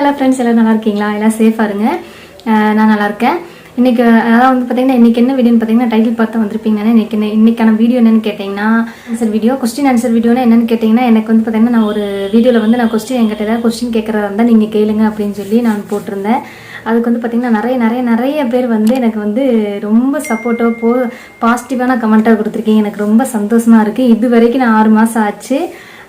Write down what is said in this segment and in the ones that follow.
Hello friends எல்லாம் நல்லா இருக்கீங்களா? எல்லாம் சேஃபாக இருங்க. நான் நல்லா இருக்கேன். இன்றைக்கி அதாவது வந்து பார்த்தீங்கன்னா இன்றைக்கி என்ன வீடியோன்னு பார்த்தீங்கன்னா டைட்டில் பார்த்து வந்திருப்பீங்கன்னா இன்னைக்கு என்ன இன்னைக்கான வீடியோ என்னென்னு கேட்டிங்கன்னா ஆன்சர் வீடியோ கொஸ்டின் ஆன்சர் வீடியோன்னு என்னென்னு கேட்டிங்கன்னா எனக்கு வந்து பார்த்தீங்கன்னா நான் ஒரு வீடியோவில் வந்து நான் கொஸ்டின் என்கிட்ட ஏதாவது கொஸ்டின் கேட்குறதா இருந்தால் நீங்கள் கேளுங்க அப்படின்னு சொல்லி நான் போட்டிருந்தேன். அதுக்கு வந்து பார்த்திங்கன்னா நிறைய நிறைய நிறைய பேர் வந்து எனக்கு வந்து ரொம்ப சப்போர்ட்டாக போ பாசிட்டிவான கமெண்ட்டாக கொடுத்துருக்கீங்க. எனக்கு ரொம்ப சந்தோஷமாக இருக்குது இது வரைக்கும் நான் ஆறு மாதம் ஆச்சு.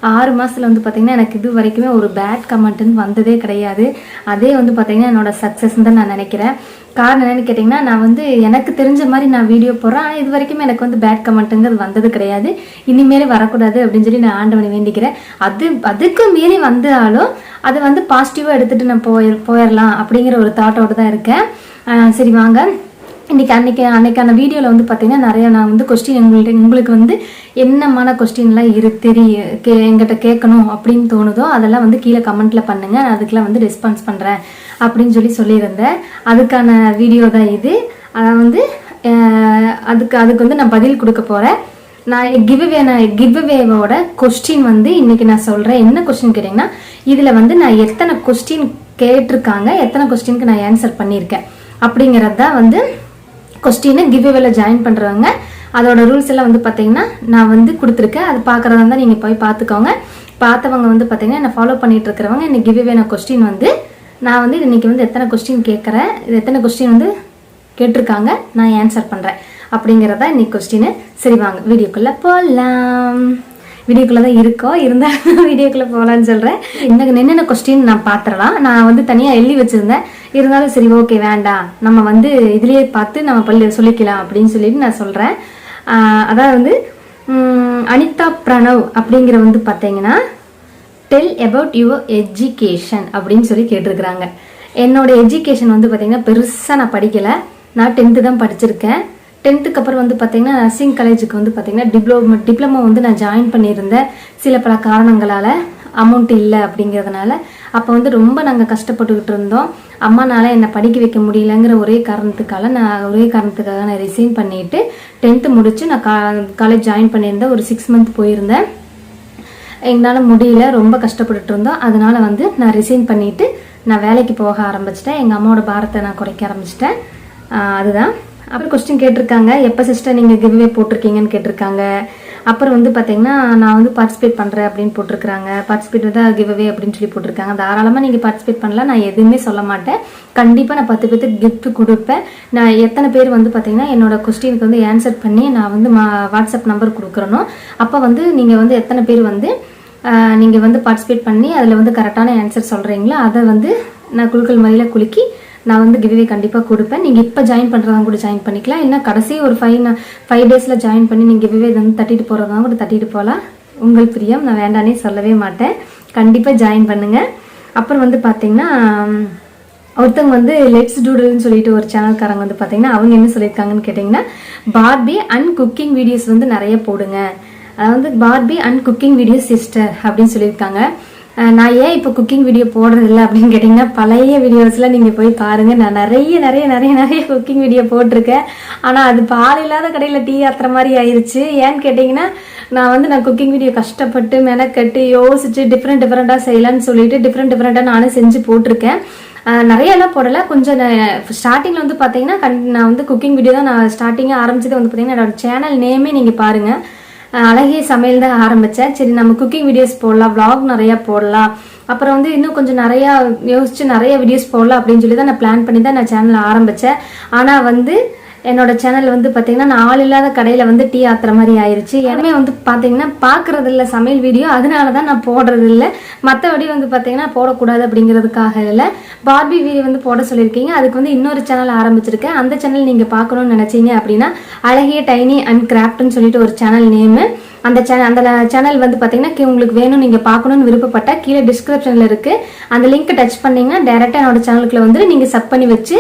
ஆறு மாதத்தில் வந்து பார்த்திங்கன்னா எனக்கு இது வரைக்குமே ஒரு பேட் கமெண்ட்டுன்னு வந்ததே கிடையாது. அதே வந்து பார்த்திங்கன்னா என்னோட சக்ஸஸ் தான் நான் நினைக்கிறேன். காரணம் என்னென்னு கேட்டிங்கன்னா நான் வந்து எனக்கு தெரிஞ்ச மாதிரி நான் வீடியோ போடுறேன். ஆனால் இது வரைக்குமே எனக்கு வந்து பேட் கமெண்ட்டுங்கிறது வந்தது கிடையாது. இனிமேல் வரக்கூடாது அப்படின்னு சொல்லி நான் ஆண்டவனை வேண்டிக்கிறேன். அது அதுக்கு மீறி வந்தாலும் அதை வந்து பாசிட்டிவாக எடுத்துகிட்டு நான் போய் போயிடலாம் அப்படிங்கிற ஒரு தாட்டோடு தான் இருக்கேன். சரி வாங்க. இன்றைக்கி அன்னைக்கு அன்னைக்கான வீடியோவில் வந்து பார்த்தீங்கன்னா நிறைய நான் வந்து கொஸ்டின் எங்கள்கிட்ட உங்களுக்கு வந்து என்னமான கொஸ்டின்லாம் இரு தெரிய கே எங்கிட்ட கேட்கணும் அப்படின்னு தோணுதோ அதெல்லாம் வந்து கீழே கமெண்ட்டில் பண்ணுங்கள் நான் அதுக்கெல்லாம் வந்து ரெஸ்பான்ஸ் பண்ணுறேன் அப்படின்னு சொல்லி சொல்லியிருந்தேன். அதுக்கான வீடியோ தான் இது. அதை வந்து அதுக்கு அதுக்கு வந்து நான் பதில் கொடுக்க போகிறேன் நான் கிவ்வே நான் கிவ்வேவோட கொஸ்டின் வந்து இன்றைக்கி நான் சொல்கிறேன் என்ன கொஸ்டின் கேட்டிங்கன்னா இதில் வந்து நான் எத்தனை கொஸ்டின் கேட்டிருக்காங்க எத்தனை கொஸ்டினுக்கு நான் ஆன்சர் பண்ணியிருக்கேன் அப்படிங்கிறது தான் வந்து கொஸ்டினை கிவ்வேல ஜாயின் பண்ணுறவங்க அதோட ரூல்ஸ் எல்லாம் வந்து பார்த்தீங்கன்னா நான் வந்து கொடுத்துருக்கேன். அது பார்க்குறதா இருந்தால் நீங்கள் போய் பார்த்துக்கோங்க பார்த்தவங்க வந்து பார்த்தீங்கன்னா என்ன ஃபாலோ பண்ணிட்டு இருக்கிறவங்க எனக்கு கிவ்வேன கொஸ்டின் வந்து நான் வந்து இன்றைக்கி வந்து எத்தனை கொஸ்டின் கேட்குறேன் இது எத்தனை கொஸ்டின் வந்து கேட்டிருக்காங்க நான் ஆன்சர் பண்ணுறேன் அப்படிங்கிறதா இன்னைக்கு கொஸ்டின் சரி வாங்க வீடியோக்குள்ளே போகலாம் வீடியோக்குள்ளே தான் இருக்கோம் இருந்தாலும் வீடியோக்குள்ளே போகலான்னு சொல்கிறேன் இன்னும் என்னென்ன கொஸ்டின் நான் பார்த்துடலாம். நான் வந்து தனியாக எழுதி வச்சுருந்தேன். இருந்தாலும் சரி ஓகே வேண்டாம். நம்ம வந்து இதுலேயே பார்த்து நம்ம பள்ளி சொல்லிக்கலாம் அப்படின்னு சொல்லிட்டு நான் சொல்கிறேன் அதாவது வந்து அனிதா பிரணவ் அப்படிங்கிற வந்து பார்த்தீங்கன்னா டெல் அபவுட் யுவர் எஜுகேஷன் அப்படின்னு சொல்லி கேட்டிருக்கிறாங்க. என்னோட எஜுகேஷன் வந்து பார்த்தீங்கன்னா பெருசாக நான் படிக்கலை. நான் டென்த்து தான் படிச்சிருக்கேன். டென்த்துக்கு அப்புறம் வந்து பார்த்தீங்கன்னா நர்சிங் காலேஜுக்கு வந்து பார்த்தீங்கன்னா டிப்ளமோ டிப்ளமோ வந்து நான் ஜாயின் பண்ணியிருந்தேன். சில பல காரணங்களால் அமௌண்ட் இல்லை அப்படிங்கிறதுனால அப்போ வந்து ரொம்ப நாங்கள் கஷ்டப்பட்டுக்கிட்டு இருந்தோம். அம்மானால் என்னை படிக்க வைக்க முடியலங்கிற ஒரே காரணத்துக்காக நான் ஒரே காரணத்துக்காக நான் ரிசைன் பண்ணிட்டு டென்த்து முடித்து நான் கா காலேஜ் ஜாயின் பண்ணியிருந்தேன் ஒரு சிக்ஸ் மந்த் போயிருந்தேன். எங்களால் முடியல ரொம்ப கஷ்டப்பட்டுட்டு இருந்தோம். அதனால் வந்து நான் ரிசைன் பண்ணிவிட்டு நான் வேலைக்கு போக ஆரம்பிச்சிட்டேன். எங்கள் அம்மாவோட பாரத்தை நான் குறைக்க ஆரம்பிச்சிட்டேன். அதுதான். அப்புறம் கொஸ்டின் கேட்டிருக்காங்க. எப்போ சிஸ்டர் நீங்கள் கிவ்வே போட்டிருக்கீங்கன்னு கேட்டிருக்காங்க. அப்புறம் வந்து பார்த்தீங்கன்னா நான் வந்து பார்ட்டிசிபேட் பண்ணுறேன் அப்படின்னு போட்டிருக்காங்க பார்ட்டிசிபேட் தான் கிவ்வே அப்படின்னு சொல்லி போட்டிருக்காங்க. தாராளமாக நீங்கள் பார்ட்டிசிபேட் பண்ணலாம். நான் எதுவுமே சொல்ல மாட்டேன். கண்டிப்பாக நான் பத்து பேர்த்துக்கு கிஃப்ட் கொடுப்பேன். நான் எத்தனை பேர் வந்து பார்த்தீங்கன்னா என்னோட கொஸ்டினுக்கு வந்து ஆன்சர் பண்ணி நான் வந்து மா வாட்ஸ்அப் நம்பர் கொடுக்குறனோ அப்போ வந்து நீங்கள் வந்து எத்தனை பேர் வந்து நீங்கள் வந்து பார்ட்டிசிபேட் பண்ணி அதில் வந்து கரெக்டான ஆன்சர் சொல்கிறீங்களோ அதை வந்து நான் குழுக்கள் முறையில் குலுக்கி நான் வந்து கிவ்வே கண்டிப்பாக கொடுப்பேன். நீங்கள் இப்போ ஜாயின் பண்ணுறதா கூட ஜாயின் பண்ணிக்கலாம். இல்லைனா கடைசி ஒரு ஃபைவ் ஃபைவ் டேஸில் ஜாயின் பண்ணி நீங்கள் கிவ்வே வந்து தட்டிட்டு போகிறதா கூட தட்டிட்டு போகலாம். உங்கள் பிரியம். நான் வேண்டானே சொல்லவே மாட்டேன். கண்டிப்பாக ஜாயின் பண்ணுங்கள் அப்புறம் வந்து பார்த்தீங்கன்னா ஒருத்தவங்க வந்து லெட்ஸ் டூடல்னு சொல்லிட்டு ஒரு சேனல்காரங்க வந்து பார்த்தீங்கன்னா அவங்க என்ன சொல்லியிருக்காங்கன்னு கேட்டிங்கன்னா பார்பி அண்ட் குக்கிங் வீடியோஸ் வந்து நிறைய போடுங்க. அதாவது Barbie and cooking videos sister அப்படின்னு சொல்லியிருக்காங்க. நான் ஏன் இப்போ குக்கிங் வீடியோ போடுறது இல்லை அப்படின்னு கேட்டிங்கன்னா பழைய வீடியோஸ்லாம் நீங்கள் போய் பாருங்கள் நான் நிறைய நிறைய நிறைய நிறைய குக்கிங் வீடியோ போட்டிருக்கேன். ஆனால் அது பால் இல்லாத கடையில் டீ ஆத்துற மாதிரி ஆயிடுச்சு ஏன்னு கேட்டிங்கன்னா நான் வந்து நான் குக்கிங் வீடியோ கஷ்டப்பட்டு மெனக்கட்டு யோசிச்சு டிஃப்ரெண்ட் டிஃப்ரெண்ட்டாக செய்யலாம்னு சொல்லிட்டு டிஃப்ரெண்ட் டிஃப்ரெண்ட்டாக நானும் செஞ்சு போட்டிருக்கேன். நிறையெல்லாம் போடலை போடல. கொஞ்சம் ஸ்டார்டிங்கில் வந்து பார்த்தீங்கன்னா கண் நான் வந்து குக்கிங் வீடியோ தான் நான் ஸ்டார்டிங்காக ஆரம்பிச்சது வந்து பார்த்தீங்கன்னா என்னோட சேனல் நேமே நீங்கள் பாருங்கள் அழகிய சமையல் தான் ஆரம்பித்தேன் சரி நம்ம குக்கிங் வீடியோஸ் போடலாம் வ்ளாக் நிறையா போடலாம். அப்புறம் வந்து இன்னும் கொஞ்சம் நிறையா யோசித்து நிறைய வீடியோஸ் போடலாம் அப்படின்னு சொல்லி தான் நான் பிளான் பண்ணி தான் நான் சேனல் ஆரம்பித்தேன் ஆனால் வந்து என்னோட சேனல் வந்து பார்த்தீங்கன்னா நான் ஆள் இல்லாத கடையில் வந்து டீ ஆத்துற மாதிரி ஆயிருச்சு. எனவே வந்து பார்த்தீங்கன்னா பார்க்கறது இல்லை சமையல் வீடியோ அதனால தான் நான் போடுறது இல்லை மற்றபடி வந்து பார்த்தீங்கன்னா போடக்கூடாது அப்படிங்கிறதுக்காக இல்லை. பார்பி வீடியோ வந்து போட சொல்லியிருக்கீங்க. அதுக்கு வந்து இன்னொரு சேனல் ஆரம்பிச்சிருக்கேன். அந்த சேனல் நீங்கள் பார்க்கணும்னு நினச்சிங்க அப்படின்னா அழகிய டைனி அண்ட் கிராஃப்ட்னு சொல்லிட்டு ஒரு சேனல் நேமு அந்த சேனல் அந்த சேனல் வந்து பார்த்தீங்கன்னா கீ- உங்களுக்கு வேணும் நீங்கள் பார்க்கணும்னு விருப்பப்பட்டா கீழே டிஸ்கிரிப்ஷனில் இருக்குது அந்த லிங்க்கை டச் பண்ணிங்கன்னா டேரெக்டாக என்னோட சேனலுக்குள்ள வந்து நீங்கள் சப் பண்ணி வச்சு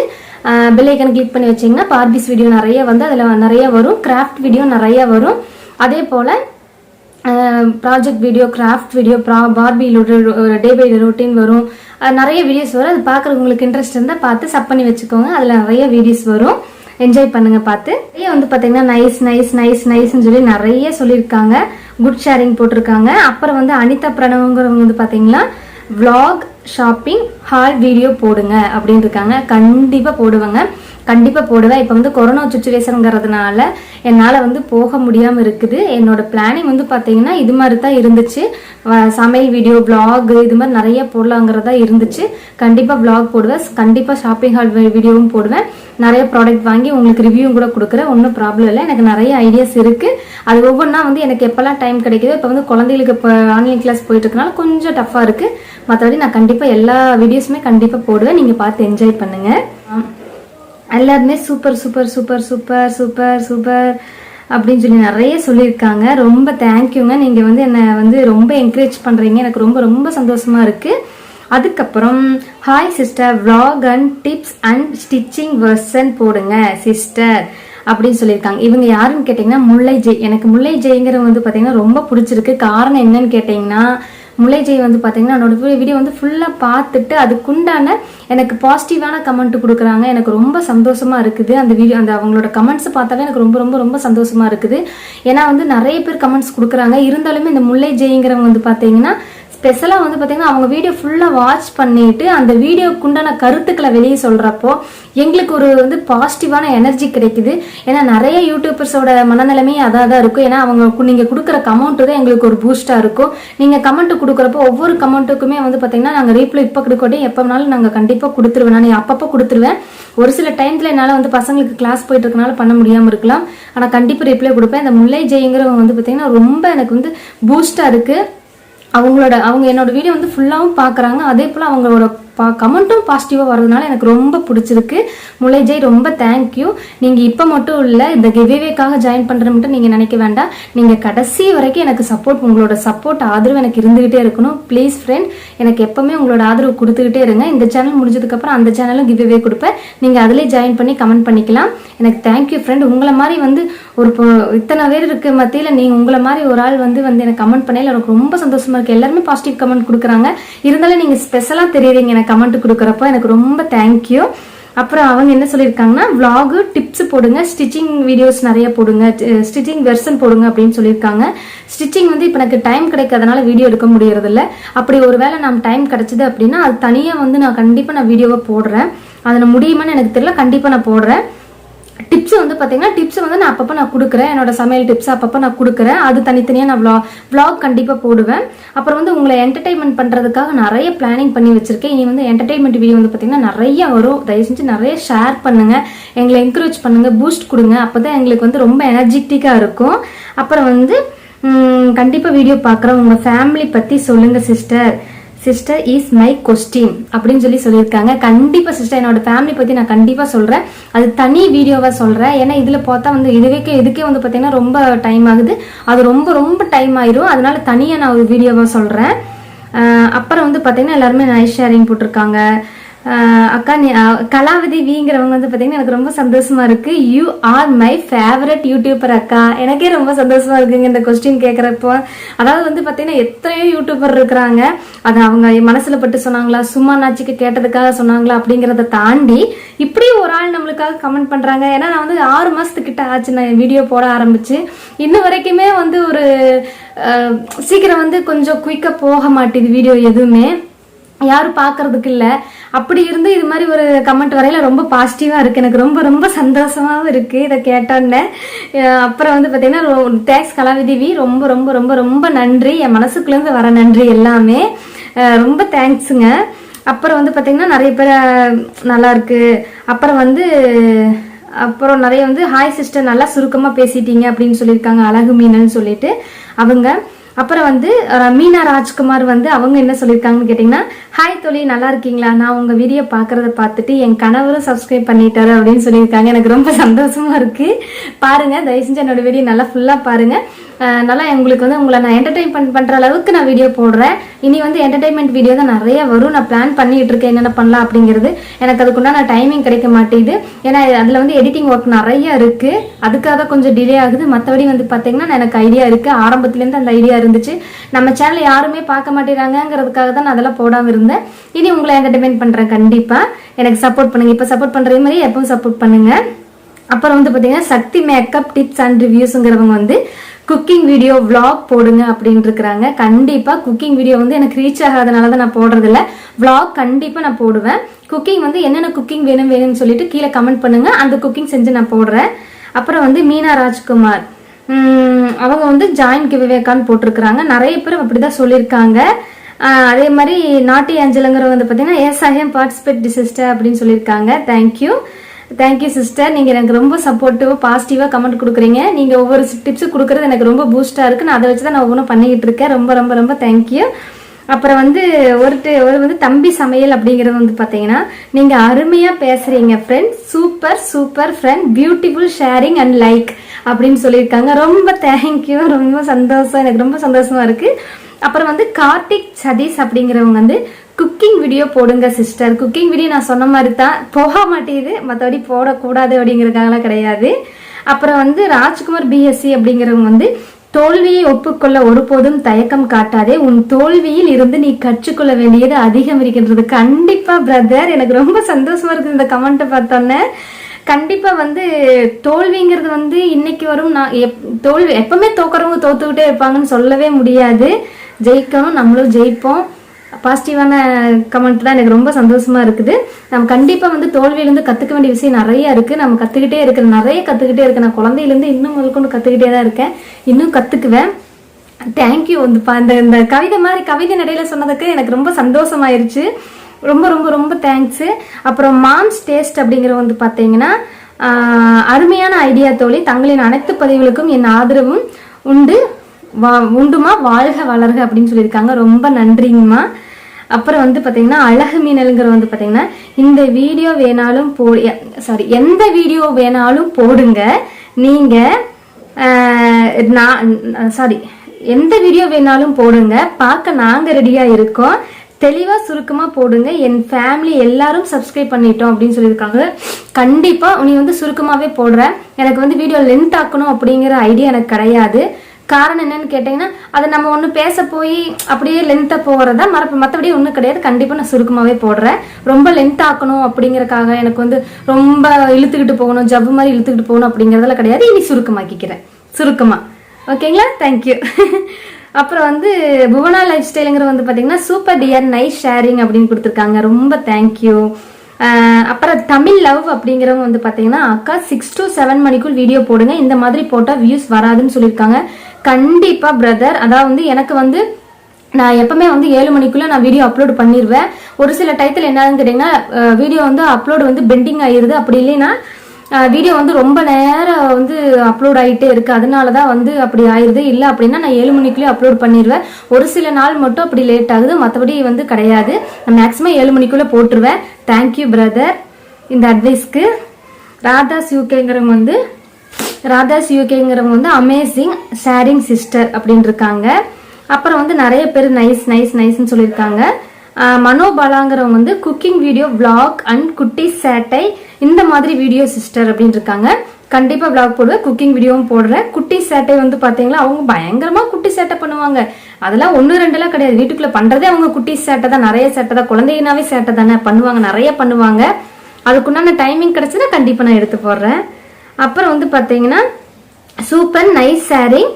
பெல் கிளிக் பண்ணி வச்சீங்கன்னா பார்பிஸ் வீடியோ நிறைய வந்து அதில் நிறைய வரும். கிராஃப்ட் வீடியோ நிறைய வரும். அதே போல் ப்ராஜெக்ட் வீடியோ கிராஃப்ட் வீடியோ ப்ரா பார்பி டே பை ரொட்டீன் வரும். நிறைய வீடியோஸ் வரும். அது பார்க்குறவங்களுக்கு உங்களுக்கு இன்ட்ரெஸ்ட் இருந்தால் பார்த்து சப் பண்ணி வச்சுக்கோங்க. அதில் நிறைய வீடியோஸ் வரும். என்ஜாய் பண்ணுங்க பார்த்து. நிறைய வந்து பார்த்தீங்கன்னா நைஸ் நைஸ் நைஸ் நைஸ்னு சொல்லி நிறைய சொல்லியிருக்காங்க. குட் ஷேரிங் போட்டிருக்காங்க. அப்புறம் வந்து அனிதா பிரணவங்கிறவங்க வந்து பார்த்தீங்கன்னா விளாக் ஷாப்பிங் ஹால் வீடியோ போடுங்க அப்படின்னு இருக்காங்க. கண்டிப்பாக போடுவாங்க. கண்டிப்பாக போடுவேன். இப்போ வந்து கொரோனா சுச்சுவேஷனுங்கிறதுனால என்னால் வந்து போக முடியாமல் இருக்குது. என்னோட பிளானிங் வந்து பார்த்தீங்கன்னா இது மாதிரி தான் இருந்துச்சு சமையல் வீடியோ பிளாக் இது மாதிரி நிறைய போடலாங்கிறதா இருந்துச்சு. கண்டிப்பாக பிளாக் போடுவேன். கண்டிப்பாக ஷாப்பிங் ஹால் வீடியோவும் போடுவேன். நிறைய ப்ராடக்ட் வாங்கி உங்களுக்கு ரிவ்யூவும் கூட கொடுக்குறேன். ஒன்றும் ப்ராப்ளம் இல்லை. எனக்கு நிறைய ஐடியாஸ் இருக்குது அது ஒவ்வொன்றா வந்து எனக்கு எப்போல்லாம் டைம் கிடைக்குதோ இப்போ வந்து குழந்தைகளுக்கு இப்போ ஆன்லைன் கிளாஸ் போயிட்டு இருக்கனால கொஞ்சம் டஃப்பாக இருக்குது மற்றபடி நான் கண்டிப்பாக எல்லா வீடியோஸுமே கண்டிப்பாக போடுவேன். நீங்கள் பார்த்து என்ஜாய் பண்ணுங்கள் எல்லாருமே super super super super super super அப்படின்னு சொல்லி நிறைய சொல்லியிருக்காங்க. ரொம்ப தேங்க்யூங்க நீங்கள் வந்து என்னை வந்து ரொம்ப என்கரேஜ் பண்ணுறீங்க எனக்கு ரொம்ப ரொம்ப சந்தோஷமாக இருக்குது அதுக்கப்புறம் hi sister vlog and tips and stitching version போடுங்க சிஸ்டர் அப்படின்னு சொல்லியிருக்காங்க. இவங்க யாருன்னு கேட்டிங்கன்னா முல்லை ஜெய் எனக்கு முல்லை ஜெய்ங்கிறவங்க வந்து பார்த்தீங்கன்னா ரொம்ப பிடிச்சிருக்கு. காரணம் என்னன்னு கேட்டிங்கன்னா முல்லைஜெய் வந்து பார்த்தீங்கன்னா என்னோட வீடியோ வந்து ஃபுல்லாக பார்த்துட்டு அதுக்குண்டான எனக்கு பாசிட்டிவான கமெண்ட் கொடுக்குறாங்க. எனக்கு ரொம்ப சந்தோஷமா இருக்குது. அந்த வீடியோ அந்த அவங்களோட கமெண்ட்ஸ் பார்த்தாலே எனக்கு ரொம்ப ரொம்ப ரொம்ப சந்தோஷமா இருக்குது. ஏன்னா வந்து நிறைய பேர் கமெண்ட்ஸ் கொடுக்குறாங்க. இருந்தாலுமே இந்த முல்லை ஜெய்ங்கிறவங்க வந்து பார்த்தீங்கன்னா ஸ்பெஷலாக வந்து பார்த்தீங்கன்னா அவங்க வீடியோ ஃபுல்லாக வாட்ச் பண்ணிட்டு அந்த வீடியோக்குண்டான கருத்துக்களை வெளியே சொல்கிறப்போ எங்களுக்கு ஒரு வந்து பாசிட்டிவான எனர்ஜி கிடைக்குது. ஏன்னா நிறைய யூடியூபர்ஸோட மனநிலைமே அதாக தான் இருக்கும். ஏன்னா அவங்க நீங்கள் கொடுக்குற கமெண்ட்டு தான் எங்களுக்கு ஒரு பூஸ்டாக இருக்கும். நீங்கள் கமெண்ட் கொடுக்குறப்போ ஒவ்வொரு கமெண்ட்டுக்குமே வந்து பார்த்தீங்கன்னா நாங்கள் ரீப்ளை இப்போ கொடுக்கட்டும். எப்போ வேணாலும் நாங்கள் கண்டிப்பாக கொடுத்துருவேன். நான் அப்பப்போ கொடுத்துருவேன். ஒரு சில டைம்ல என்னால் வந்து பசங்களுக்கு கிளாஸ் போயிட்டு இருக்கனால பண்ண முடியாமல் இருக்கலாம். ஆனால் கண்டிப்பாக ரிப்ளை கொடுப்பேன். இந்த முல்லை ஜெயங்கிறவங்க வந்து பார்த்தீங்கன்னா ரொம்ப எனக்கு வந்து பூஸ்டாக இருக்குது அவங்களோட அவங்க என்னோட வீடியோ வந்து ஃபுல்லாகவும் பார்க்குறாங்க. அதே போல் அவங்களோட பா கமெண்ட்டும் பாசிட்டிவாக வர்றதுனால எனக்கு ரொம்ப பிடிச்சிருக்கு. முளை ஜெய் ரொம்ப தேங்க்யூ நீங்கள் இப்போ மட்டும் இல்லை இந்த கிவேவேக்காக ஜாயின் பண்ணுறது மட்டும் நீங்கள் நினைக்க வேண்டாம். நீங்கள் கடைசி வரைக்கும் எனக்கு சப்போர்ட் உங்களோட சப்போர்ட் ஆதரவு எனக்கு இருந்துகிட்டே இருக்கணும். ப்ளீஸ் ஃப்ரெண்ட் எனக்கு எப்போவுமே உங்களோட ஆதரவு கொடுத்துக்கிட்டே இருங்க. இந்த சேனல் முடிஞ்சதுக்கப்புறம் அந்த சேனலும் கிவ்வே கொடுப்பேன். நீங்கள் அதிலே ஜாயின் பண்ணி கமெண்ட் பண்ணிக்கலாம். எனக்கு தேங்க்யூ ஃப்ரெண்ட் உங்களை மாதிரி வந்து ஒரு இத்தனை பேர் இருக்க மத்தியில் நீங்கள் உங்களை மாதிரி ஒரு ஆள் வந்து வந்து எனக்கு கமெண்ட் பண்ணையில எனக்கு ரொம்ப சந்தோஷமாக இருக்குது எல்லாருமே பாசிட்டிவ் கமெண்ட் கொடுக்குறாங்க. இருந்தாலும் நீங்கள் ஸ்பெஷலாக தெரியுறீங்க. எனக்கு கமெண்ட் கொடுக்குறப்போ எனக்கு ரொம்ப தேங்க்யூ அப்புறம் அவங்க என்ன சொல்லியிருக்காங்கன்னா vlog டிப்ஸ் போடுங்க ஸ்டிச்சிங் வீடியோஸ் நிறைய போடுங்க ஸ்டிச்சிங் வெர்சன் போடுங்க அப்படின்னு சொல்லியிருக்காங்க. ஸ்டிச்சிங் வந்து இப்போ எனக்கு டைம் கிடைக்காதனால வீடியோ எடுக்க முடியறதில்ல. அப்படி ஒரு வேளை நம்ம டைம் கிடைச்சது அப்படின்னா அது தனியாக வந்து நான் கண்டிப்பாக நான் வீடியோவை போடுறேன். அதை நான் முடியுமான்னு எனக்கு தெரியல கண்டிப்பாக நான் போடுறேன். டிப்ஸ் வந்து பார்த்தீங்கன்னா டிப்ஸ் வந்து நான் அப்பப்போ நான் கொடுக்குறேன். என்னோட சமையல் டிப்ஸ் அப்பப்போ நான் கொடுக்குறேன். அது தனித்தனியாக நான் vlog vlog கண்டிப்பாக போடுவேன். அப்புறம் வந்து உங்களை என்டர்டைன்மெண்ட் பண்ணுறதுக்காக நிறைய பிளானிங் பண்ணி வச்சிருக்கேன். இனி வந்து என்டர்டைன்மெண்ட் வீடியோ வந்து பார்த்தீங்கன்னா நிறைய வரும். தயவு செஞ்சு நிறைய ஷேர் பண்ணுங்கள் எங்களை என்கரேஜ் பண்ணுங்கள் பூஸ்ட் கொடுங்க. அப்போ தான் எங்களுக்கு வந்து ரொம்ப எனர்ஜெட்டிக்காக இருக்கும். அப்புறம் வந்து கண்டிப்பாக வீடியோ பார்க்குறேன். உங்கள் ஃபேமிலி பற்றி சொல்லுங்கள் sister sister is my question அப்படின்னு சொல்லி சொல்லியிருக்காங்க. கண்டிப்பாக சிஸ்டர் என்னோட ஃபேமிலி பற்றி நான் கண்டிப்பாக சொல்கிறேன் அது தனி வீடியோவாக சொல்கிறேன் ஏன்னா இதில் பார்த்தா வந்து இதுவே இதுக்கே வந்து பார்த்தீங்கன்னா ரொம்ப டைம் ஆகுது. அது ரொம்ப ரொம்ப டைம் ஆயிரும். அதனால தனியாக நான் ஒரு வீடியோவாக சொல்கிறேன் அப்புறம் வந்து பார்த்தீங்கன்னா எல்லாருமே நைஸ் ஷேரிங் போட்டிருக்காங்க. அக்கா நீ கலாவதி விங்கிறவங்க வந்து பார்த்தீங்கன்னா எனக்கு ரொம்ப சந்தோஷமா இருக்கு. You are my favourite YouTuber அக்கா. எனக்கே ரொம்ப சந்தோஷமா இருக்குங்க இந்த கொஸ்டின் கேட்குறப்போ அதாவது வந்து பார்த்தீங்கன்னா எத்தனையோ யூடியூபர் இருக்கிறாங்க. அது அவங்க மனசுல பட்டு சொன்னாங்களா சும்மா நாச்சிக்கு கேட்டதுக்காக சொன்னாங்களா அப்படிங்கிறத தாண்டி இப்படி ஒரு ஆள் நம்மளுக்காக கமெண்ட் பண்றாங்க. ஏன்னா நான் வந்து ஆறு மாசத்துக்கிட்ட ஆச்சு நான் வீடியோ போட ஆரம்பிச்சு. இன்ன வரைக்குமே வந்து ஒரு சீக்கிரம் வந்து கொஞ்சம் குயிக்காக போக மாட்டேது வீடியோ எதுவுமே. யாரும் பார்க்கறதுக்கு இல்லை. அப்படி இருந்து இது மாதிரி ஒரு கமெண்ட் வரையில ரொம்ப பாசிட்டிவாக இருக்குது எனக்கு ரொம்ப ரொம்ப சந்தோஷமாகவும் இருக்குது இதை கேட்டோன்னே அப்புறம் வந்து பார்த்தீங்கன்னா தேங்க்ஸ் கலாவிதேவி ரொம்ப ரொம்ப ரொம்ப ரொம்ப நன்றி. என் மனசுக்குள்ளேருந்து வர நன்றி எல்லாமே. ரொம்ப தேங்க்ஸுங்க அப்புறம் வந்து பார்த்தீங்கன்னா நிறைய பேர் நல்லா இருக்கு. அப்புறம் வந்து அப்புறம் நிறைய வந்து ஹாய் சிஸ்டர் நல்லா சுருக்கமாக பேசிட்டீங்க அப்படின்னு சொல்லியிருக்காங்க. அழகு மீனன்னு சொல்லிட்டு. அவங்க அப்புறம் வந்து மீனா ராஜ்குமார் வந்து அவங்க என்ன சொல்லியிருக்காங்கன்னு கேட்டிங்கன்னா ஹாய் தொழில் நல்லா இருக்கீங்களா? நான் உங்கள் வீடியோ பார்க்குறத பார்த்துட்டு என் கணவரும் சப்ஸ்கிரைப் பண்ணிட்டாரு அப்படின்னு சொல்லியிருக்காங்க. எனக்கு ரொம்ப சந்தோஷமா இருக்கு. பாருங்க தயவு செஞ்சு என்னோடய வீடியோ நல்லா ஃபுல்லாக பாருங்க. நல்லா உங்களுக்கு வந்து உங்களை நான் என்டர்டைன்மெண்ட் பண்ணுற அளவுக்கு நான் வீடியோ போடுறேன். இனி வந்து என்டர்டைன்மெண்ட் வீடியோ தான் நிறைய வரும். நான் பிளான் பண்ணிட்டு இருக்கேன். என்னென்ன பண்ணலாம் அப்படிங்கிறது. எனக்கு அதுக்குண்டான டைமிங் கிடைக்க மாட்டேங்குது. ஏன்னா அதில் வந்து எடிட்டிங் ஒர்க் நிறைய இருக்குது அதுக்காக தான் கொஞ்சம் டிலே ஆகுது. மற்றபடி வந்து பார்த்தீங்கன்னா எனக்கு ஐடியா இருக்குது ஆரம்பத்துலேருந்து அந்த ஐடியா இருந்துச்சு. நம்ம சேனல் யாருமே பார்க்க மாட்டேறாங்கிறதுக்காக தான் நான் அதெல்லாம் போடாமல் இருந்தேன். இனி உங்களை என்டர்டைன்மெண்ட் பண்ணுறேன் கண்டிப்பாக எனக்கு சப்போர்ட் பண்ணுங்கள் இப்போ சப்போர்ட் பண்ணுற மாதிரி எப்பவும் சப்போர்ட் பண்ணுங்கள் அப்புறம் வந்து பார்த்தீங்கன்னா சக்தி மேக்கப் டிப்ஸ் அண்ட் ரிவ்யூஸுங்கிறவங்க வந்து குக்கிங் வீடியோ விளாக் போடுங்க அப்படின்னு இருக்கிறாங்க கண்டிப்பாக குக்கிங் வீடியோ வந்து எனக்கு ரீச் ஆகாதனால தான் நான் போடுறதில்ல. விளாக் கண்டிப்பாக நான் போடுவேன். குக்கிங் வந்து என்னென்ன குக்கிங் வேணும் வேணும்னு சொல்லிட்டு கீழே கமெண்ட் பண்ணுங்க. அந்த குக்கிங் செஞ்சு நான் போடுறேன். அப்புறம் வந்து மீனா ராஜ்குமார். அவங்க வந்து ஜாயின் கிவிவேக்கான்னு போட்டிருக்கிறாங்க. நிறைய பேர் அப்படிதான் சொல்லியிருக்காங்க. அதே மாதிரி நாட்டி ஏஞ்சலுங்கிற வந்து பார்த்தீங்கன்னா yes I am participate sister அப்படின்னு சொல்லியிருக்காங்க. தேங்க்யூ தேங்க்யூ சிஸ்டர் நீங்கள் எனக்கு ரொம்ப சப்போர்ட்டிவாக பாசிட்டிவாக கமெண்ட் கொடுக்குறீங்க. நீங்கள் ஒவ்வொரு டிப்ஸ் கொடுக்குறது எனக்கு ரொம்ப பூஸ்ட்டாக இருக்குது நான் அதை வச்சு தான் நான் ஒவ்வொன்றும் பண்ணிக்கிட்டு இருக்கேன். ரொம்ப ரொம்ப ரொம்ப தேங்க்யூ அப்புறம் வந்து ஒரு ஒரு வந்து தம்பி சமையல் அப்படிங்கிறது வந்து பார்த்தீங்கன்னா நீங்கள் அருமையாக பேசுகிறீங்க friend super super friend beautiful sharing and like அப்படின்னு சொல்லியிருக்காங்க. ரொம்ப தேங்க்யூ ரொம்ப சந்தோஷம். எனக்கு ரொம்ப சந்தோஷமாக இருக்குது அப்புறம் வந்து கார்த்திக் சதீஷ் அப்படிங்கிறவங்க வந்து குக்கிங் வீடியோ போடுங்க சிஸ்டர் குக்கிங் வீடியோ நான் சொன்ன மாதிரி தான் போக மாட்டேங்குது. மற்றபடி போடக்கூடாது அப்படிங்கிறதுக்காகலாம் கிடையாது. அப்புறம் வந்து ராஜ்குமார் பிஎஸ்சி அப்படிங்கிறவங்க வந்து தோல்வியை ஒப்புக்கொள்ள ஒருபோதும் தயக்கம் காட்டாதே உன் தோல்வியில் இருந்து நீ கற்றுக்கொள்ள வேண்டியது அதிகம் இருக்கின்றது. கண்டிப்பா பிரதர் எனக்கு ரொம்ப சந்தோஷமா இருக்குது இந்த கமெண்ட்டை பார்த்தோன்னே. கண்டிப்பா வந்து தோல்விங்கிறது வந்து இன்னைக்கு வரும். நான் எப்- தோல்வி எப்பவுமே தோக்குறவங்க தோத்துக்கிட்டே இருப்பாங்கன்னு சொல்லவே முடியாது. ஜெயிக்கணும் நம்மளும் ஜெயிப்போம். பாசிட்டிவான கமெண்ட் தான் எனக்கு ரொம்ப சந்தோஷமா இருக்குது. நம்ம கண்டிப்பா வந்து தோல்வியிலேருந்து கத்துக்க வேண்டிய விஷயம் நிறைய இருக்கு. நம்ம கத்துக்கிட்டே இருக்கிற நிறைய கத்துக்கிட்டே இருக்கு நான் குழந்தையிலேருந்து இன்னும் முதற்கொண்டு கத்துக்கிட்டே தான் இருக்கேன். இன்னும் கத்துக்குவேன். தேங்க்யூ வந்து இந்த இந்த கவிதை மாதிரி கவிதை நடையில சொன்னதுக்கு எனக்கு ரொம்ப சந்தோஷமாயிருச்சு. ரொம்ப ரொம்ப ரொம்ப தேங்க்ஸ் அப்புறம் மாம்ஸ் டேஸ்ட் அப்படிங்கிற வந்து பார்த்தீங்கன்னா அருமையான ஐடியா தோழி. தங்களின் அனைத்து பதிவுகளுக்கும் என் ஆதரவும் உண்டு. வா உண்டுமா? வாழ்க வளர்க அப்படின்னு சொல்லியிருக்காங்க. ரொம்ப நன்றிங்கம்மா. அப்புறம் வந்து பார்த்தீங்கன்னா அழகு மீனலுங்கிற வந்து பார்த்தீங்கன்னா இந்த வீடியோ வேணாலும் போ சாரி எந்த வீடியோ வேணாலும் போடுங்க. நீங்கள் நான் சாரி எந்த வீடியோ வேணாலும் போடுங்க. பார்க்க நாங்கள் ரெடியாக இருக்கோம். தெளிவாக சுருக்கமாக போடுங்க. என் ஃபேமிலி எல்லாரும் சப்ஸ்கிரைப் பண்ணிட்டோம் அப்படின்னு சொல்லியிருக்காங்க. கண்டிப்பாக நீ வந்து சுருக்கமாகவே போடுற. எனக்கு வந்து வீடியோ லென்த் ஆக்கணும் அப்படிங்கிற ஐடியா எனக்கு கிடையாது. காரணம் என்னன்னு கேட்டிங்கன்னா அதை நம்ம ஒன்று பேச போய் அப்படியே லென்த்தாக போகிறதா மறப்ப மற்றபடி ஒன்றும் கிடையாது. கண்டிப்பாக நான் சுருக்கமாகவே போடுறேன். ரொம்ப லென்த் ஆக்கணும் அப்படிங்கறக்காக எனக்கு வந்து ரொம்ப இழுத்துக்கிட்டு போகணும் ஜவ்வு மாதிரி இழுத்துக்கிட்டு போகணும் அப்படிங்கிறதெல்லாம் கிடையாது. இனி சுருக்கமாக்கிக்கிறேன். சுருக்கமாக ஓகேங்களா? தேங்க்யூ அப்புறம் வந்து புவனா லைஃப் ஸ்டைலுங்கிற வந்து பார்த்தீங்கன்னா சூப்பர் டியர் நைஸ் ஷேரிங் அப்படின்னு கொடுத்துருக்காங்க. ரொம்ப தேங்க்யூ அப்புறம் தமிழ் லவ் அப்படிங்கிறவங்க வந்து பார்த்தீங்கன்னா அக்கா சிக்ஸ் டு செவன் மணிக்குள் வீடியோ போடுங்க. இந்த மாதிரி போட்டால் வியூஸ் வராதுன்னு சொல்லியிருக்காங்க. கண்டிப்பாக பிரதர் அதாவது வந்து எனக்கு வந்து நான் எப்பவுமே வந்து ஏழு மணிக்குள்ள நான் வீடியோ அப்லோட் பண்ணிடுவேன் ஒரு சில டயத்தில் என்னன்னு கேட்டிங்கன்னா வீடியோ வந்து அப்லோடு வந்து பெண்டிங் ஆயிருது. அப்படி இல்லைன்னா வீடியோ வந்து ரொம்ப நேரம் வந்து அப்லோட் ஆகிட்டே இருக்குது அதனால தான் வந்து அப்படி ஆயிடுது இல்லை அப்படின்னா நான் ஏழு மணிக்குள்ளேயே அப்லோட் பண்ணிடுவேன் ஒரு சில நாள் மட்டும் அப்படி லேட் ஆகுது. மற்றபடி வந்து கிடையாது. நான் மேக்ஸிமம் ஏழு மணிக்குள்ளே போட்டுருவேன். தேங்க்யூ பிரதர் இந்த அட்வைஸ்க்கு ராதாஸ் யூகேங்கிறவங்க வந்து ராதாஸ் யூகேங்கிறவங்க வந்து அமேசிங் ஷேரிங் சிஸ்டர் அப்படின்னு இருக்காங்க அப்புறம் வந்து நிறைய பேர் நைஸ் நைஸ் நைஸ்னு சொல்லியிருக்காங்க. மனோபாலாங்கிறவங்க வந்து குக்கிங் வீடியோ vlog அண்ட் குட்டி சேட்டை இந்த மாதிரி வீடியோ சிஸ்டர் அப்படின்னு இருக்காங்க கண்டிப்பாக vlog போடுவேன் குக்கிங் வீடியோவும் போடுறேன். குட்டி சேட்டை வந்து பார்த்தீங்களா அவங்க பயங்கரமாக குட்டி சேட்டை பண்ணுவாங்க. அதெல்லாம் ஒன்று ரெண்டுலாம் கிடையாது. வீட்டுக்குள்ளே பண்ணுறதே அவங்க குட்டி சேட்டை தான். நிறைய சேட்டை தான். குழந்தைங்கனாவே சேட்டை தானே பண்ணுவாங்க. நிறைய பண்ணுவாங்க. அதுக்குண்டான டைமிங் கிடச்சின்னா கண்டிப்பாக நான் எடுத்து போடுறேன். அப்புறம் வந்து பார்த்தீங்கன்னா super nice sharing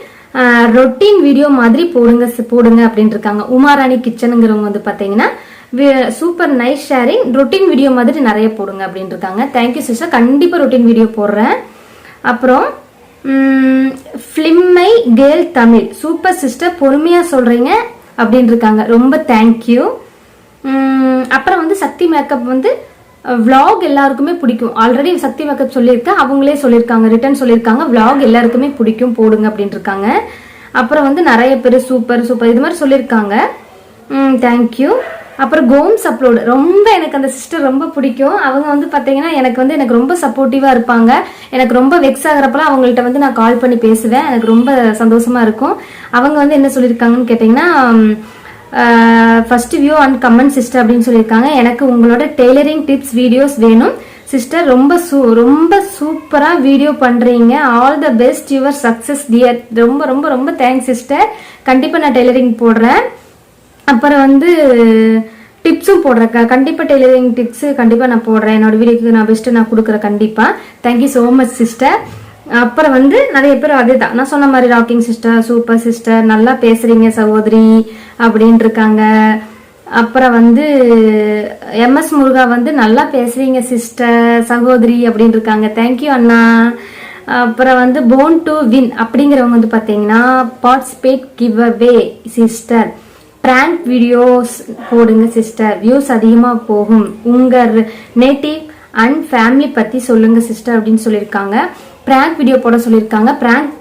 routine video மாதிரி போடுங்க போடுங்க அப்படின்னு இருக்காங்க உமாராணி கிச்சனுங்கிறவங்க வந்து பார்த்தீங்கன்னா super nice sharing routine video மாதிரி நிறைய போடுங்க அப்படின்னு இருக்காங்க தேங்க்யூ சிஸ்டர் கண்டிப்பாக ரொட்டீன் வீடியோ போடுறேன். அப்புறம் ஃபிலிம்மை கேர்ள் தமிழ். சூப்பர் சிஸ்டர் பொறுமையாக சொல்கிறீங்க அப்படின்னு இருக்காங்க ரொம்ப தேங்க்யூ அப்புறம் வந்து சக்தி மேக்கப் வந்து vlog எல்லாருக்குமே பிடிக்கும். ஆல்ரெடி சக்தி மேக்கப் சொல்லியிருக்கேன் அவங்களே சொல்லியிருக்காங்க ரிட்டர்ன் சொல்லியிருக்காங்க vlog எல்லாருக்குமே பிடிக்கும் போடுங்க அப்படின்ட்டு இருக்காங்க அப்புறம் வந்து நிறைய பேர் சூப்பர் சூப்பர் இது மாதிரி சொல்லியிருக்காங்க. தேங்க்யூ அப்புறம் கோம்ஸ் அப்லோடு ரொம்ப எனக்கு அந்த சிஸ்டர் ரொம்ப பிடிக்கும். அவங்க வந்து பார்த்தீங்கன்னா எனக்கு வந்து எனக்கு ரொம்ப சப்போர்ட்டிவாக இருப்பாங்க. எனக்கு ரொம்ப வெக்ஸ் ஆகிறப்பெல்லாம் அவங்கள்ட்ட வந்து நான் கால் பண்ணி பேசுவேன். எனக்கு ரொம்ப சந்தோஷமாக இருக்கும். அவங்க வந்து என்ன சொல்லியிருக்காங்கன்னு கேட்டிங்கன்னா first view and comment sister அப்படின்னு சொல்லியிருக்காங்க. எனக்கு உங்களோட டெய்லரிங் டிப்ஸ் வீடியோஸ் வேணும். சிஸ்டர் ரொம்ப சூ ரொம்ப சூப்பராக வீடியோ பண்ணுறீங்க all the best your success dear ரொம்ப ரொம்ப ரொம்ப தேங்க்ஸ் சிஸ்டர் கண்டிப்பாக நான் டெய்லரிங் போடுறேன். அப்புறம் வந்து டிப்ஸும் போடுறேன் கண்டிப்பாக டெய்லரிங் டிப்ஸு கண்டிப்பாக நான் போடுறேன். என்னோட வீடியோக்கு நான் பெஸ்ட்டு நான் கொடுக்குறேன் கண்டிப்பாக தேங்க்யூ ஸோ மச் சிஸ்டர் அப்புறம் வந்து நிறைய பேர் அதே தான் நான் சொன்ன மாதிரி ராக்கிங் சிஸ்டர் சூப்பர் சிஸ்டர் நல்லா பேசுறீங்க சகோதரி அப்படின்னு இருக்காங்க. அப்புறம் வந்து எம்எஸ் முருகா வந்து நல்லா பேசுறீங்க சிஸ்டர் சகோதரி அப்படின்னு இருக்காங்க. தேங்க்யூ அண்ணா. அப்புறம் வந்து போன் டு வின் அப்படிங்கிறவங்க வந்து பார்த்தீங்கன்னா participate give away sister prank videos போடுங்க சிஸ்டர் வியூஸ் அதிகமாக போகும். உங்கள் நேட்டிவ் அண்ட் ஃபேமிலி பற்றி சொல்லுங்க சிஸ்டர் அப்படின்னு சொல்லியிருக்காங்க. ப்ராங்க் வீடியோ போட சொல்லியிருக்காங்க. ப்ராங்க்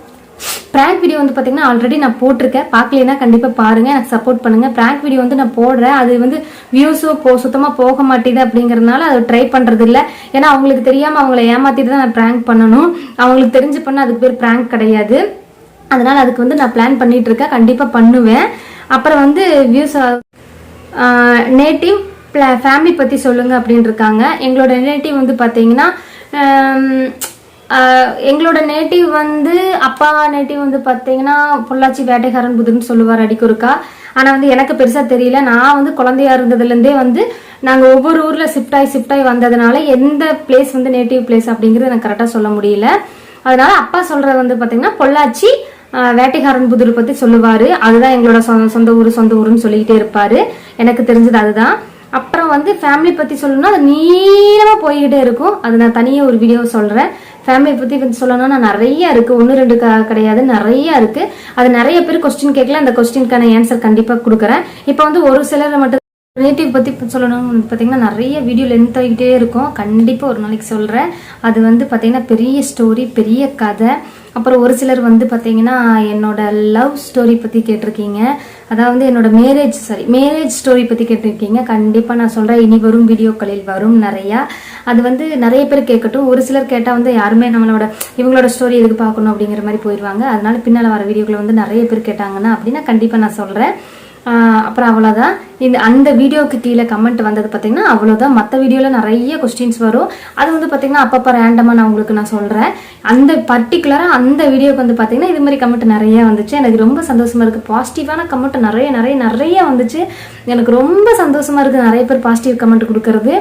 ப்ராங்க் வீடியோ வந்து பார்த்தீங்கன்னா ஆல்ரெடி நான் போட்டிருக்கேன். பார்க்கலனா கண்டிப்பாக பாருங்கள் எனக்கு சப்போர்ட் பண்ணுங்கள் ப்ராங்க் வீடியோ வந்து நான் போடுறேன். அது வந்து வியூஸும் போ சுத்தமாக போக மாட்டேது அப்படிங்கிறதுனால அதை ட்ரை பண்ணுறது இல்லை ஏன்னா அவங்களுக்கு தெரியாமல் அவங்கள ஏமாற்றிட்டு தான் நான் ப்ராங்க் பண்ணணும். அவங்களுக்கு தெரிஞ்சு பண்ணால் அதுக்கு பேர் ப்ராங்க் கிடையாது. அதனால் அதுக்கு வந்து நான் பிளான் பண்ணிகிட்டு இருக்கேன் கண்டிப்பாக பண்ணுவேன். அப்புறம் வந்து வியூஸ் நேட்டிவ் ஃபேமிலி பற்றி சொல்லுங்கள் அப்படின்னு இருக்காங்க எங்களோட நேட்டிவ் வந்து பார்த்தீங்கன்னா எங்களோட நேட்டிவ் வந்து அப்பா நேட்டிவ் வந்து பார்த்தீங்கன்னா பொள்ளாச்சி வேட்டைக்காரன் புதுன்னு சொல்லுவார் அடிக்கொருக்கா. ஆனால் வந்து எனக்கு பெருசாக தெரியல. நான் வந்து குழந்தையா இருந்ததுலேருந்தே வந்து நாங்கள் ஒவ்வொரு ஊரில் ஷிஃப்ட் ஆகி ஷிஃப்ட் ஆகி வந்ததுனால எந்த பிளேஸ் வந்து நேட்டிவ் பிளேஸ் அப்படிங்கிறது எனக்கு கரெக்டாக சொல்ல முடியல. அதனால அப்பா சொல்கிறது வந்து பார்த்தீங்கன்னா பொள்ளாச்சி வேட்டைக்காரன் புதூர் பற்றி சொல்லுவார். அதுதான் எங்களோட சொந்த சொந்த ஊர் சொந்த ஊருன்னு சொல்லிக்கிட்டே இருப்பார். எனக்கு தெரிஞ்சது அதுதான். அப்புறம் வந்து ஃபேமிலி பற்றி சொல்லணும்னா அது நீளமாக போய்கிட்டே இருக்கும். அது நான் தனியாக ஒரு வீடியோ சொல்கிறேன் ஃபேமிலியை பத்தி கொஞ்சம் சொல்லணும்னா நிறைய இருக்கு. ஒன்று ரெண்டு கிடையாது. நிறைய இருக்கு. அது நிறைய பேர் கொஸ்டின் கேட்கல. அந்த கொஸ்டினுக்கான ஆன்சர் கண்டிப்பா கொடுக்குறேன். இப்போ வந்து ஒரு சிலர் மட்டும் ரிலேட்டிவ் பற்றி சொல்லணும்னு பார்த்தீங்கன்னா நிறைய வீடியோ லென்த் ஆகிட்டே இருக்கும். கண்டிப்பாக ஒரு நாளைக்கு சொல்கிறேன் அது வந்து பார்த்தீங்கன்னா பெரிய ஸ்டோரி பெரிய கதை. அப்புறம் ஒரு சிலர் வந்து பார்த்தீங்கன்னா என்னோட லவ் ஸ்டோரி பற்றி கேட்டிருக்கீங்க. அதாவது என்னோட மேரேஜ் சாரி மேரேஜ் ஸ்டோரி பற்றி கேட்டிருக்கீங்க. கண்டிப்பாக நான் சொல்கிறேன் இனி வரும் வீடியோக்களில் வரும் நிறையா. அது வந்து நிறைய பேர் கேட்கட்டும். ஒரு சிலர் கேட்டால் வந்து யாருமே நம்மளோட இவங்களோட ஸ்டோரி எதுக்கு பார்க்கணும் அப்படிங்கிற மாதிரி போயிடுவாங்க. அதனால பின்னால் வர வீடியோக்களை வந்து நிறைய பேர் கேட்டாங்கன்னா அப்படின்னா கண்டிப்பாக நான் சொல்கிறேன் அப்புறம் அவ்வளோதான் இந்த அந்த வீடியோவுக்கு கீழே கமெண்ட் வந்தது பார்த்தீங்கன்னா அவ்வளோதான் மற்ற வீடியோவில் நிறைய கொஸ்டின்ஸ் வரும். அது வந்து பார்த்தீங்கன்னா அப்பப்போ ரேண்டமாக நான் உங்களுக்கு நான் சொல்கிறேன் அந்த பர்டிகுலராக அந்த வீடியோக்கு வந்து பார்த்தீங்கன்னா இது மாதிரி கமெண்ட் நிறைய வந்துச்சு. எனக்கு ரொம்ப சந்தோஷமாக இருக்குது பாசிட்டிவான கமெண்ட் நிறைய நிறைய நிறைய வந்துச்சு. எனக்கு ரொம்ப சந்தோஷமாக இருக்குது நிறைய பேர் பாசிட்டிவ் கமெண்ட் கொடுக்கறது.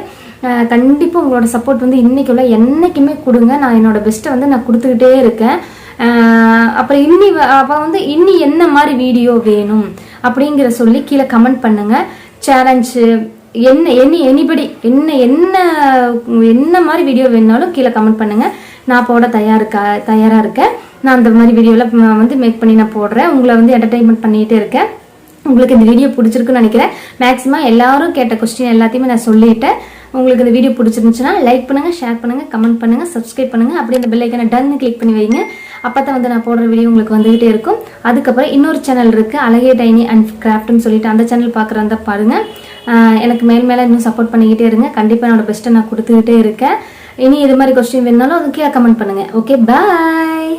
கண்டிப்பாக உங்களோட சப்போர்ட் வந்து இன்றைக்குள்ள என்றைக்குமே கொடுங்க. நான் என்னோட பெஸ்ட்டை வந்து நான் கொடுத்துக்கிட்டே இருக்கேன். அப்புறம் இன்னி அப்போ வந்து இன்னி என்ன மாதிரி வீடியோ வேணும் அப்படிங்கிற சொல்லி கீழே கமெண்ட் பண்ணுங்க. சேலஞ்சு என்ன எனி எனிபடி என்ன என்ன என்ன மாதிரி வீடியோ வேணாலும் கீழே கமெண்ட் பண்ணுங்க. நான் போட தயாருக்கா தயாராக இருக்கேன். நான் அந்த மாதிரி வீடியோவில் வந்து மேக் பண்ணி நான் போடுறேன். உங்களை வந்து என்டர்டைன்மெண்ட் பண்ணிகிட்டே இருக்கேன். உங்களுக்கு இந்த வீடியோ பிடிச்சிருக்குன்னு நினைக்கிறேன். மேக்ஸிமம் எல்லாரும் கேட்ட கொஸ்டின் எல்லாத்தையுமே நான் சொல்லிட்டேன். உங்களுக்கு இந்த வீடியோ பிடிச்சிருந்துச்சுன்னா லைக் பண்ணுங்கள் ஷேர் பண்ணுங்கள் கமெண்ட் பண்ணுங்க சப்ஸ்கிரைப் பண்ணுங்கள் அப்படியே அந்த பெல் டன்னு கிளிக் பண்ணி வைங்க. அப்போ தான் வந்து நான் போடுற வீடியோ உங்களுக்கு வந்துகிட்டே இருக்கும். அதுக்கப்புறம் இன்னொரு சேனல் இருக்குது அழகே டைனி அண்ட் கிராஃப்ட்னு சொல்லிட்டு அந்த சேனல் பார்க்குறதா பாருங்கள் எனக்கு மேல் மேலே இன்னும் சப்போர்ட் பண்ணிக்கிட்டே இருங்க. கண்டிப்பாக என்னோட பெஸ்ட்டை நான் கொடுத்துக்கிட்டே இருக்கேன். இனி இது மாதிரி கொஸ்டின் வேணாலும் அது கீழே கமெண்ட் பண்ணுங்க. Okay bye